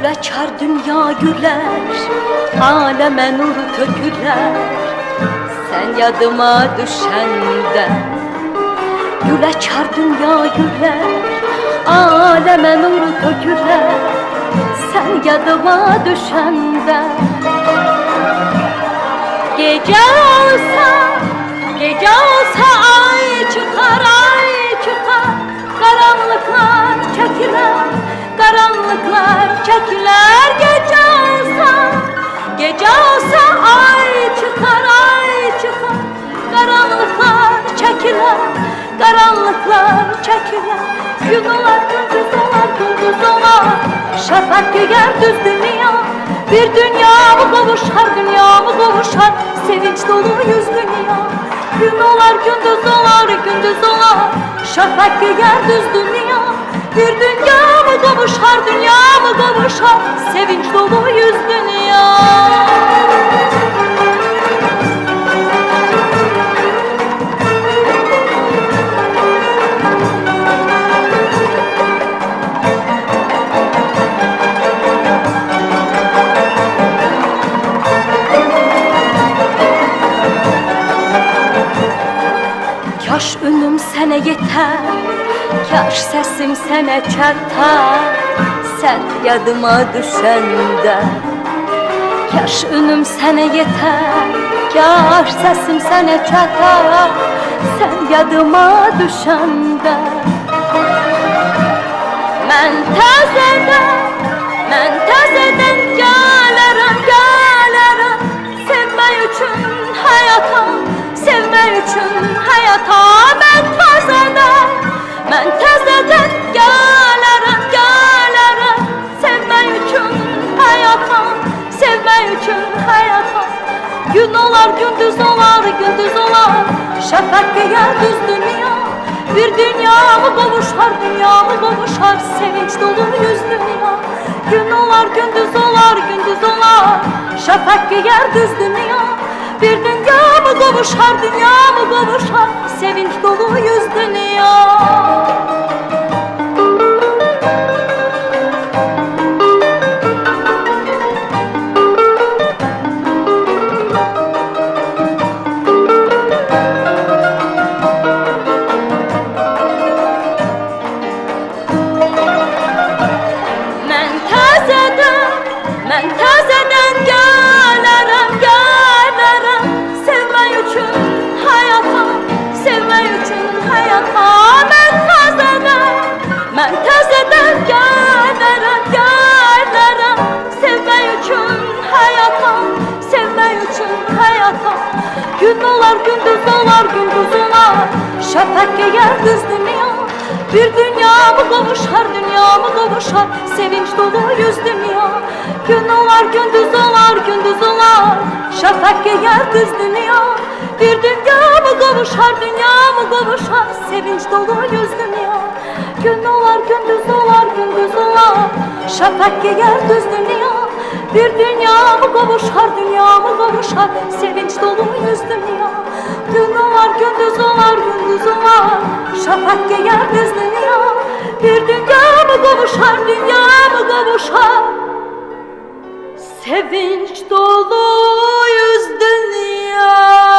Gül açar dünya güler Aleme nur töküler Sen yadıma düşende Gül açar dünya güler Aleme nur töküler Sen yadıma düşende Gece olsa Karanlıklar çekiler Gece olsa Gece olsa ay çıkar ay çıkar. Karanlıklar çekiler Karanlıklar çekiler Gün olar gündüz olar gündüz olar Şafak giyer düz dünya. Bir dünya mı kavuşar dünya mı kavuşar? Sevinç dolu yüz dünya. Gün olar gündüz olar gündüz olar Şafak giyer düz dünya Bir dünya mı kavuşar dünya mı kavuşar? Sevinç dolu Kaş ünüm sənə yetər Kaş səsim sənə çatar. Sən yadıma düşəndə Kaş ünüm sənə yetər Kaş səsim sənə çatar. Sən yadıma düşəndə Mən təzədən üçün həyata Mən təzədən Mən təzədən gələrəm, gələrəm Sevmək üçün həyata Sevmək üçün həyata Gün olar, gündüz olar, gündüz olar. Şəfək qıyar düz dünya. Bir dünya mı kavuşar, dünya mı kavuşar? Sevinç dolu yüz dünya. Gün olar, gündüz olar, gündüz olar. Şafak giyer düz dünya Bir dünya mı kavuşar, dünya mı kavuşar Sevinç dolu yüz dünya. Mən təzədən, mən təzədən gələrəm, Gün olar, gündüz olar, gündüz olar Şəfək geyər düz dünya. Bir dünya mı kavuşar, dünya mı kavuşar? Sevinç dolu yüz dünya. Gün olar, gündüz olar, gündüz olar. Şafak giyer düz dünya. Bir dünya mı kavuşar, dünya mı kavuşar? Sevinç dolu yüz dünya. Gün olar, gündüz olar, gündüz olar. Şafak giyer düz dünya Bir dünya mı kavuşar, dünya mı kavuşar Sevinç dolu yüz dünya? Gün olar, gündüz olar, gündüz olar Şafak giyer düz dünya. Bir dünya mı kavuşar, dünya mı kavuşar Sevinç dolu yüz dünya